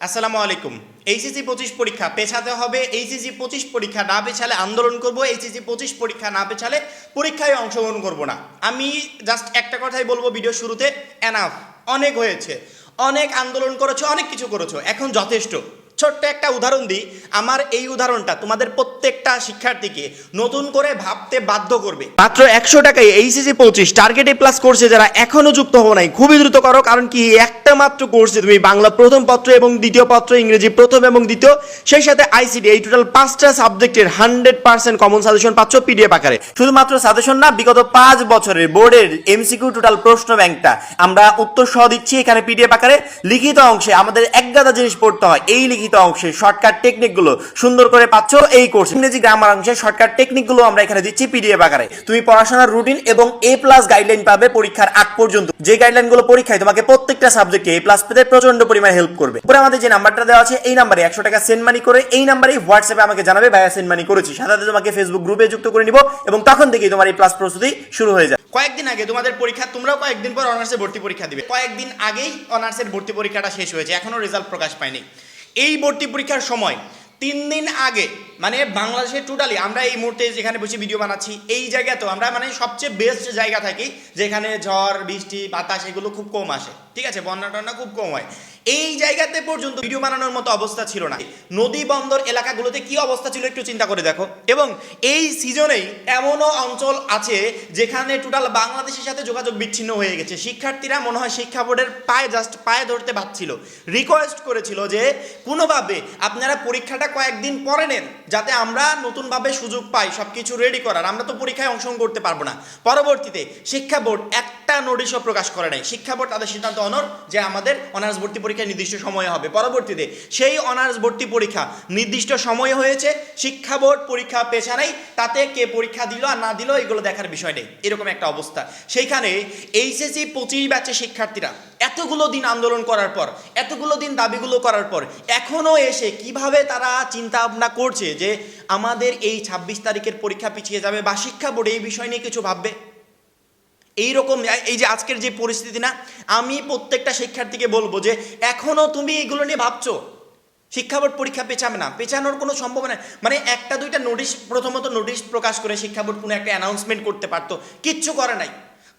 আসসালামু আলাইকুম। এইচএসি পঁচিশ পরীক্ষা পেছাতে হবে। এইচএসি পঁচিশ পরীক্ষা না পেছালে আন্দোলন করব। এইচএসি পঁচিশ পরীক্ষা না পেছালে পরীক্ষায় অংশগ্রহণ করব না। আমি জাস্ট একটা কথাই বলব ভিডিও শুরুতে এনাফ অনেক হয়েছে। অনেক আন্দোলন করেছ, অনেক কিছু করেছ। এখন যথেষ্ট। ছোট্ট একটা উদাহরণ দিই। আমার এই উদাহরণটা তোমাদের প্রত্যেকটা শিক্ষার্থীকে নতুন করে ভাবতে বাধ্য করবে। মাত্র একশো টাকায় এইচএসি পঁচিশ টার্গেটে প্লাস কোর্সে যারা এখনও যুক্ত হব নাই, খুবই দ্রুত করো, কারণ কি একটা মাত্র কোর্সে তুমি বাংলা প্রথম পত্র এবং দ্বিতীয় পত্র, ইংরেজি প্রথম এবং দ্বিতীয়, সেই সাথে আইসিডি এই টোটাল পাঁচটা সাবজেক্টের হান্ড্রেড পার্সেন্ট কমন সাজেশন পাচ্ছ পিডিএফ আকারে। শুধুমাত্র সাজেশন না, বিগত পাঁচ বছরের বোর্ডের এমসিকিউ টোটাল প্রশ্ন ব্যাংকটা আমরা উত্তর সহ দিচ্ছি এখানে পিডিএফ আকারে। লিখিত অংশে আমাদের এক গাদা জিনিস পড়তে হয়, এই লিখিত অংশে শর্টকাট টেকনিকগুলো সুন্দর করে পাচ্ছ এই কোর্স ইংরেজি গ্রামার অংশে শর্টকাট টেকনিকগুলো আমরা এখানে দিচ্ছি পিডিএফ আকারে। তুমি পড়াশোনার রুটিন এবং এ প্লাস গাইডলাইন পাবে পরীক্ষার আগ পর্যন্ত। যে গাইডলাইনগুলো পরীক্ষায় তোমাকে প্রত্যেকটা সাবজেক্টে এ প্লাস পেতে প্রচণ্ড পরিমাণে হেল্প করবে। উপরে আমাদের যে নাম্বারটা দেওয়া আছে, এই নাম্বারে একশো টাকা সেন্ড মানি করে এই নাম্বারে হোয়াটসঅ্যাপে আমাকে জানাবে, ভাইয়া সেন্ড মানি করেছি। সাথে তোমাকে ফেসবুক গ্রুপে যুক্ত করে নিব এবং তখন থেকেই তোমার এই প্লাস প্রস্তুতি শুরু হয়ে যায় কয়েকদিন আগে তোমাদের পরীক্ষা, তোমরাও কয়েকদিন পর অনার্সের ভর্তি পরীক্ষা দিবে। কয়েকদিন আগেই অনার্সের ভর্তি পরীক্ষাটা শেষ হয়েছে। এখনও রেজাল্ট প্রকাশ পায়নি। এই ভর্তি পরীক্ষার সময় তিন দিন আগে মানে বাংলাদেশের টোটালি আমরা এই মুহূর্তে যেখানে বসে ভিডিও বানাচ্ছি, এই জায়গাতেও আমরা মানে সবচেয়ে বেস্ট জায়গা থাকি, যেখানে ঝড়, বৃষ্টি, বাতাস এগুলো খুব কম আসে। ঠিক আছে? বন্যা টন্যা খুব কম হয়। এই জায়গাতে পর্যন্ত ভিডিও বানানোর মতো অবস্থা ছিল না। নদী বন্দর এলাকাগুলোতে কি অবস্থা ছিল একটু চিন্তা করে দেখো। এবং এই সিজনেই এমনও অঞ্চল আছে যেখানে টোটাল বাংলাদেশের সাথে যোগাযোগ বিচ্ছিন্ন হয়ে গেছে। শিক্ষার্থীরা মনে হয় শিক্ষা বোর্ডের পায়ে জাস্ট পায়ে ধরতে পারছিল। রিকোয়েস্ট করেছিল যে কোনোভাবে আপনারা পরীক্ষাটা কয়েকদিন পরে নেন। যাতে আমরা নতুনভাবে সুযোগ পাই সব কিছু রেডি করার। আমরা তো পরীক্ষায় অংশগ্রহণ করতে পারব না। পরবর্তীতে শিক্ষা বোর্ড একটা নোটিশও প্রকাশ করে নাই। শিক্ষা বোর্ড তাদের সিদ্ধান্ত অনর যে আমাদের অনার্স ভর্তি পরীক্ষা নির্দিষ্ট সময়ে হবে। পরবর্তীতে সেই অনার্স ভর্তি পরীক্ষা নির্দিষ্ট সময়ে হয়েছে। শিক্ষা বোর্ড পরীক্ষা পেশা নেই, তাতে কে পরীক্ষা দিল আর না দিল, এগুলো দেখার বিষয় নেই। এরকম একটা অবস্থা। সেইখানে এইচএসসি পঁচিশ ব্যাচের শিক্ষার্থীরা এতগুলো দিন আন্দোলন করার পর, এতগুলো দিন দাবিগুলো করার পর এখনও এসে কীভাবে তারা চিন্তা ভাবনা করছে যে আমাদের এই ছাব্বিশ তারিখের পরীক্ষা পিছিয়ে যাবে বা শিক্ষা বোর্ড এই বিষয় নিয়ে কিছু ভাববে? এইরকম, এই যে আজকের যে পরিস্থিতি না, আমি প্রত্যেকটা শিক্ষার্থীকে বলব যে এখনও তুমি এগুলো নিয়ে ভাবছ? শিক্ষা বোর্ড পরীক্ষা পেছাবে না। পেছানোর কোনো সম্ভাবনা। মানে একটা দুইটা নোটিশ, প্রথমত নোটিশ প্রকাশ করে শিক্ষা বোর্ড কোনো একটা অ্যানাউন্সমেন্ট করতে পারতো। কিচ্ছু করে নাই।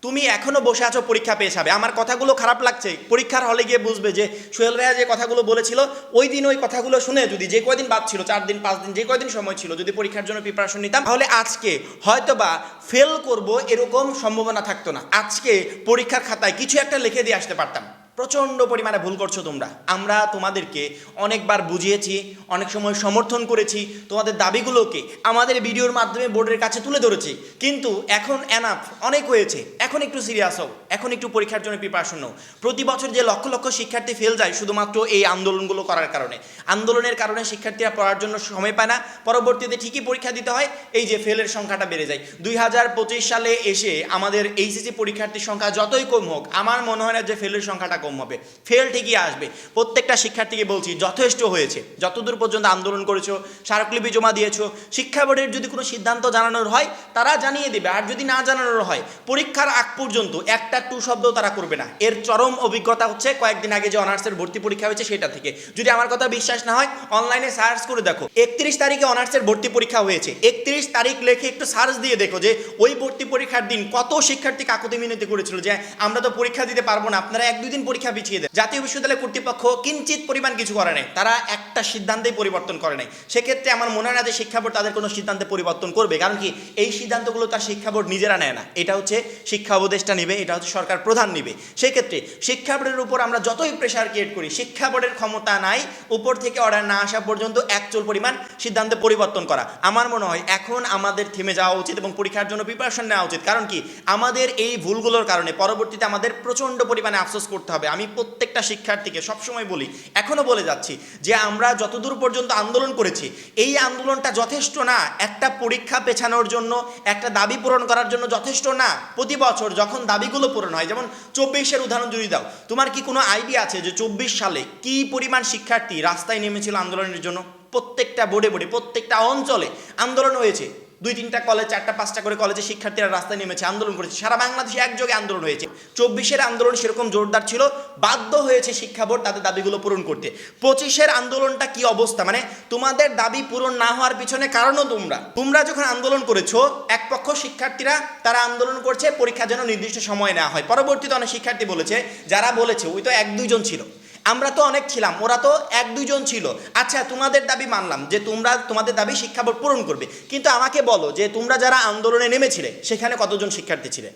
তুমি এখনও বসে আছো, পরীক্ষা পেয়ে যাবে। আমার কথাগুলো খারাপ লাগছে। পরীক্ষার হলে গিয়ে বুঝবে যে সোহেল ভাইয়া যে কথাগুলো বলেছিল, ওই দিন ওই কথাগুলো শুনে যদি যে কয়দিন বাদ ছিল, চার দিন, পাঁচ দিন, যে কয়দিন সময় ছিল, যদি পরীক্ষার জন্য প্রিপারেশন নিতাম, তাহলে আজকে হয়তো বা ফেল করব এরকম সম্ভাবনা থাকতো না। আজকে পরীক্ষার খাতায় কিছু একটা লিখে দিয়ে আসতে পারতাম। প্রচণ্ড পরিমাণে ভুল করছ তোমরা। আমরা তোমাদেরকে অনেকবার বুঝিয়েছি, অনেক সময় সমর্থন করেছি, তোমাদের দাবিগুলোকে আমাদের ভিডিওর মাধ্যমে বোর্ডের কাছে তুলে ধরেছি। কিন্তু এখন এনাফ অনেক হয়েছে। এখন একটু সিরিয়াস হও, এখন একটু পরীক্ষার জন্য প্রিপারেশন নাও। প্রতি বছর যে লক্ষ লক্ষ শিক্ষার্থী ফেল যায়, শুধুমাত্র এই আন্দোলনগুলো করার কারণে। আন্দোলনের কারণে শিক্ষার্থীরা পড়ার জন্য সময় পায় না। পরবর্তীতে ঠিকই পরীক্ষা দিতে হয়, এই যে ফেলের সংখ্যাটা বেড়ে যায়। দুই হাজার পঁচিশ সালে এসে আমাদের এইচএসসি পরীক্ষার্থীর সংখ্যা যতই কম হোক, আমার মনে হয় না যে ফেলের সংখ্যাটা কম। হবে। ফেল ঠিকই আসবে। প্রত্যেকটা শিক্ষার্থীকে বলছি, যথেষ্ট হয়েছে। যতদূর পর্যন্ত আন্দোলন করেছ, স্মারকলিপি জমা দিয়েছ, শিক্ষা বোর্ডের যদি কোনো সিদ্ধান্ত জানানোর হয়, তারা জানিয়ে দেবে। আর যদি না জানানোর হয়, পরীক্ষার আগ পর্যন্ত একটা টু শব্দ তারা করবে না। এর চরম অভিজ্ঞতা হচ্ছে কয়েকদিন আগে যে অনার্সের ভর্তি পরীক্ষা হয়েছে সেটা থেকে। যদি আমার কথা বিশ্বাস না হয়, অনলাইনে সার্চ করে দেখো। একত্রিশ তারিখে অনার্সের ভর্তি পরীক্ষা হয়েছে। একত্রিশ তারিখ লেখে একটু সার্চ দিয়ে দেখো যে, ওই ভর্তি পরীক্ষার দিন কত শিক্ষার্থী কাকুতি মিনতি করেছিল যে, আমরা তো পরীক্ষা দিতে পারব না। আপনারা এক দুই দিন পরীক্ষা পিছিয়ে দেন জাতীয় বিশ্ববিদ্যালয় কর্তৃপক্ষ কিঞ্চিত পরিমাণ কিছু করে নাই। তারা একটা সিদ্ধান্তেই পরিবর্তন করে নাই। সেক্ষেত্রে আমার মনে হয় না যে শিক্ষা বোর্ড তাদের কোনো সিদ্ধান্তে পরিবর্তন করবে। কারণ কি? এই সিদ্ধান্তগুলো তার শিক্ষা বোর্ড নিজেরা নেয় না। এটা হচ্ছে শিক্ষা উপদেষ্টা নিবে, এটা হচ্ছে সরকার প্রধান নিবে। সেক্ষেত্রে শিক্ষা বোর্ডের উপর আমরা যতই প্রেশার ক্রিয়েট করি, শিক্ষা বোর্ডের ক্ষমতা নাই, উপর থেকে অর্ডার না আসা পর্যন্ত একচল পরিমাণ সিদ্ধান্তে পরিবর্তন করা। আমার মনে হয় এখন আমাদের থেমে যাওয়া উচিত এবং পরীক্ষার জন্য প্রিপারেশন নেওয়া উচিত। কারণ কি? আমাদের এই ভুলগুলোর কারণে পরবর্তীতে আমাদের প্রচণ্ড পরিমাণে আফসোস করতে হবে। আমি প্রত্যেকটা শিক্ষার্থীকে সবসময় বলি এখনও বলে যাচ্ছি যে আমরা যতদূর পর্যন্ত আন্দোলন করেছি, এই আন্দোলনটা যথেষ্ট না। একটা পরীক্ষা পেছানোর জন্য, একটা দাবি পূরণ করার জন্য যথেষ্ট না। প্রতি বছর যখন দাবিগুলো পূরণ হয়, যেমন চব্বিশের উদাহরণ যদি দাও, তোমার কি কোনো আইডিয়া আছে যে চব্বিশ সালে কি পরিমাণ শিক্ষার্থী রাস্তায় নেমেছিল আন্দোলনের জন্য? প্রত্যেকটা বোর্ডে বোর্ডে, প্রত্যেকটা অঞ্চলে আন্দোলন হয়েছে। দুই তিনটা কলেজ চারটা, পাঁচটা করে কলেজে শিক্ষার্থীরা রাস্তায় নেমেছে, আন্দোলন করেছে। সারা বাংলাদেশে একযোগে আন্দোলন হয়েছে। চব্বিশের আন্দোলন সেরকম জোরদার ছিল, বাধ্য হয়েছে শিক্ষা বোর্ড তাদের দাবিগুলো পূরণ করতে। পঁচিশের আন্দোলনটা কি অবস্থা? মানে তোমাদের দাবি পূরণ না হওয়ার পিছনে কারণও তোমরা। তোমরা যখন আন্দোলন করেছ, এক পক্ষ শিক্ষার্থীরা তারা আন্দোলন করছে পরীক্ষা যেন নির্দিষ্ট সময় নেওয়া হয়। পরবর্তীতে অনেক শিক্ষার্থী বলেছে, যারা বলেছে, ওই তো এক দুইজন ছিল। আমরা তো অনেক ছিলাম, ওরা তো এক দুইজন ছিল। আচ্ছা তোমাদের দাবি মানলাম যে তোমরা, তোমাদের দাবি শিক্ষা বোর্ড পূরণ করবে। কিন্তু আমাকে বলো যে তোমরা যারা আন্দোলনে নেমেছিলে, সেখানে কতজন শিক্ষার্থী ছিলে?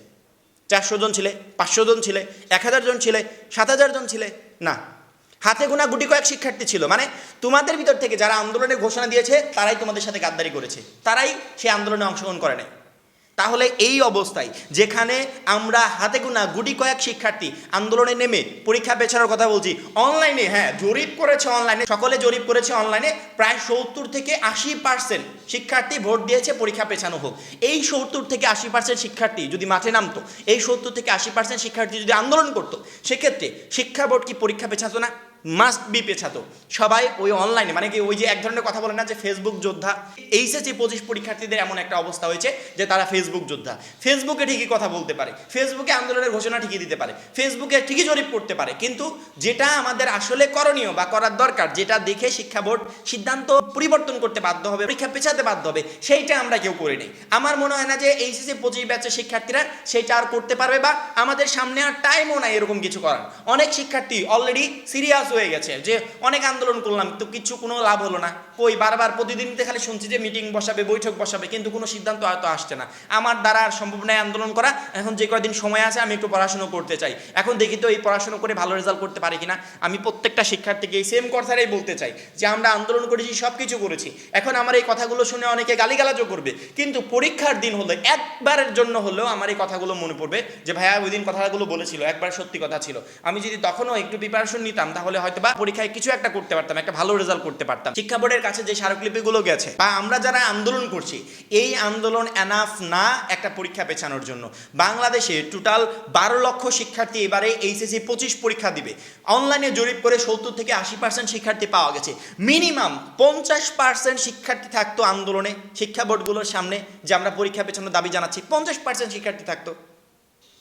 চারশো জন ছিলে, পাঁচশো জন ছিলে, এক হাজার জন ছিলে, সাত হাজার জন ছিলে? না। হাতে গোনা গুটি কয়েক শিক্ষার্থী ছিল। মানে তোমাদের ভিতর থেকে যারা আন্দোলনের ঘোষণা দিয়েছে, তারাই তোমাদের সাথে গাদ্দারি করেছে। তারাই সেই আন্দোলনে অংশগ্রহণ করে নাই। তাহলে এই অবস্থায় যেখানে আমরা হাতে গোনা গুটি কয়েক শিক্ষার্থী আন্দোলনে নেমে পরীক্ষা পেছানোর কথা বলছি অনলাইনে হ্যাঁ জরিপ করেছে অনলাইনে সকলে জরিপ করেছে অনলাইনে প্রায় সত্তর থেকে আশি পার্সেন্ট শিক্ষার্থী ভোট দিয়েছে পরীক্ষা পেছানো হোক। এই সত্তর থেকে আশি পার্সেন্ট শিক্ষার্থী যদি মাঠে নামতো, এই সত্তর থেকে আশি পার্সেন্ট শিক্ষার্থী যদি আন্দোলন করতো, সেক্ষেত্রে শিক্ষা বোর্ড কি পরীক্ষা পেছাতো না? মাস্ট বি পেছাতো। সবাই ওই অনলাইনে মানে কি ওই যে এক ধরনের কথা বলে না যে ফেসবুক যোদ্ধা? এইচএসসি পঁচিশ পরীক্ষার্থীদের এমন একটা অবস্থা হয়েছে যে তারা ফেসবুক যোদ্ধা। ফেসবুকে ঠিকই কথা বলতে পারে। ফেসবুকে আন্দোলনের ঘোষণা ঠিকই দিতে পারে। ফেসবুকে ঠিকই জরিপ করতে পারে। কিন্তু যেটা আমাদের আসলে করণীয় বা করার দরকার, যেটা দেখে শিক্ষা বোর্ড সিদ্ধান্ত পরিবর্তন করতে বাধ্য হবে, পরীক্ষা পেছাতে বাধ্য হবে, সেইটা আমরা কেউ করে নেই। আমার মনে হয় না যে এইচএসসি পঁচিশ ব্যাচের শিক্ষার্থীরা সেইটা আর করতে পারবে বা আমাদের সামনে আর টাইমও নাই এরকম কিছু করার। অনেক শিক্ষার্থী অলরেডি সিরিয়াস হয়ে গেছে, যে অনেক আন্দোলন করলাম তো কিছু কোনো লাভ হলো না। কই, বারবার প্রতিদিনতে খালি শুনছি যে মিটিং বসাবে, বৈঠক বসাবে, কিন্তু কোনো সিদ্ধান্ত হয়তো আসছে না। আমার দ্বারা আর সম্ভব নয় আন্দোলন করা, এখন যে কয়দিন সময় আছে, আমি একটু পড়াশুনো করতে চাই। এখন দেখি তো এই পড়াশুনো করে ভালো রেজাল্ট করতে পারি কিনা। আমি প্রত্যেকটা শিক্ষার্থীকে এই সেম কথাটাই বলতে চাই, যে আমরা আন্দোলন করেছি সব কিছু করেছি। এখন আমার এই কথাগুলো শুনে অনেকে গালিগালাজও করবে। কিন্তু পরীক্ষার দিন হলে, একবারের জন্য হলেও আমার এই কথাগুলো মনে পড়বে, যে ভাইয়া ওই দিন কথাগুলো বলেছিল, একবার সত্যি কথা ছিল। আমি যদি তখনও একটু প্রিপারেশন নিতাম, তাহলে হয়তো বা পরীক্ষায় কিছু একটা করতে পারতাম, একটা ভালো রেজাল্ট করতে পারতাম। শিক্ষা বোর্ডের কাছে যে স্মারকলিপিগুলো গেছে, বা আমরা যারা আন্দোলন করছি, এই আন্দোলন এনাফ না একটা পরীক্ষা পেছানোর জন্য? বাংলাদেশে টোটাল বারো লক্ষ শিক্ষার্থী এবারে এইচএসসি পঁচিশ পরীক্ষা দিবে। অনলাইনে জরিপ করে সত্তর থেকে আশি পার্সেন্ট শিক্ষার্থী পাওয়া গেছে। মিনিমাম পঞ্চাশ পার্সেন্ট শিক্ষার্থী থাকতো আন্দোলনে, শিক্ষা বোর্ডগুলোর সামনে, যে আমরা পরীক্ষা পেছানোর দাবি জানাচ্ছি, পঞ্চাশ পার্সেন্ট শিক্ষার্থী থাকতো।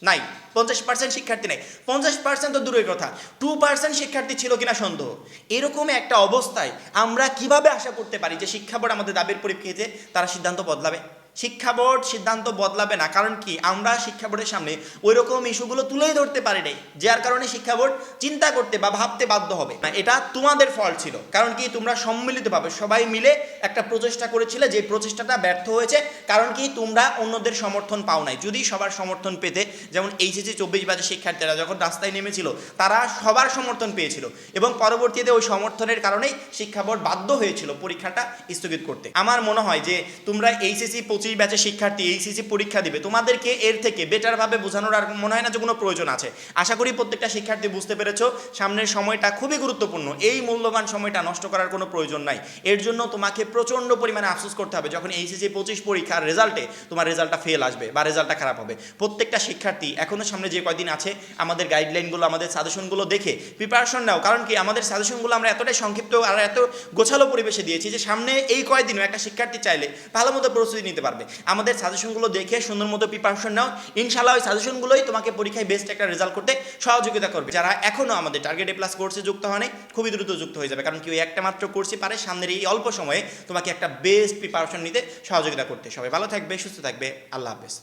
নাই। পঞ্চাশ পার্সেন্ট শিক্ষার্থী নাই। পঞ্চাশ পার্সেন্ট তো দূরের কথা। টু পার্সেন্ট শিক্ষার্থী ছিল কিনা সন্দেহ? এরকম একটা অবস্থায় আমরা কীভাবে আশা করতে পারি যে শিক্ষা বোর্ড আমাদের দাবির পরিপ্রেক্ষিতে তারা সিদ্ধান্ত বদলাবে? শিক্ষা বোর্ড সিদ্ধান্ত বদলাবে না। কারণ কি? আমরা শিক্ষা বোর্ডের সামনে ওই রকম ইস্যুগুলো তুলেই ধরতে পারি নাই, যার কারণে শিক্ষা বোর্ড চিন্তা করতে বা ভাবতে বাধ্য হবে। না, এটা তোমাদের ফল ছিল। কারণ কি? তোমরা সম্মিলিতভাবে সবাই মিলে একটা প্রচেষ্টা করেছিলে, যে প্রচেষ্টাটা ব্যর্থ হয়েছে। কারণ কি? তোমরা অন্যদের সমর্থন পাও নাই। যদি সবার সমর্থন পেতে, যেমন এইচএসি চব্বিশ বাজে শিক্ষার্থীরা যখন রাস্তায় নেমেছিল, তারা সবার সমর্থন পেয়েছিল এবং পরবর্তীতে ওই সমর্থনের কারণেই শিক্ষা বোর্ড বাধ্য হয়েছিল পরীক্ষাটা স্থগিত করতে। আমার মনে হয় যে তোমরা এইচএসি পঁচিশ ব্যাচের শিক্ষার্থী এইচএসি পরীক্ষা দিবে। তোমাদেরকে এর থেকে বেটারভাবে বোঝানোর আর মনে হয় না যে কোনো প্রয়োজন আছে। আশা করি প্রত্যেকটা শিক্ষার্থী বুঝতে পেরেছ, সামনের সময়টা খুবই গুরুত্বপূর্ণ। এই মূল্যবান সময়টা নষ্ট করার কোনো প্রয়োজন নাই। এর জন্য তোমাকে প্রচণ্ড পরিমাণে আফসোস করতে হবে, যখন এইচএসি পঁচিশ পরীক্ষার রেজাল্টে তোমার রেজাল্টটা ফেল আসবে বা রেজাল্টটা খারাপ হবে। প্রত্যেকটা শিক্ষার্থী এখনও সামনে যে কয়দিন আছে, আমাদের গাইডলাইনগুলো আমাদের সাজেশনগুলো দেখে প্রিপারেশন নাও। কারণ কি, আমাদের সাজেশনগুলো আমরা এতটাই সংক্ষিপ্ত আর এত গোছালো পরিবেশে দিয়েছি যে সামনে এই কয়দিনও একটা শিক্ষার্থী চাইলে ভালো মতো প্রস্তুতি নিতে পারবে। আমাদের সাজেশনগুলো দেখে সুন্দর মতো প্রিপারেশন নাও। ইনশাল্লাহ ওই সাজেশনগুলোই তোমাকে পরীক্ষায় বেস্ট একটা রেজাল্ট করতে সহযোগিতা করবে। যারা এখনও আমাদের টার্গেট এ প্লাস কোর্সে যুক্ত হয়নি, খুবই দ্রুত যুক্ত হয়ে যাবে। কারণ কেউ একটা মাত্র কোর্সই পারে, সামনের এই অল্প সময়ে তোমাকে একটা বেস্ট প্রিপারেশন নিতে সহযোগিতা করতে। সবাই ভালো থাকবে, সুস্থ থাকবে। আল্লাহ হাফেজ।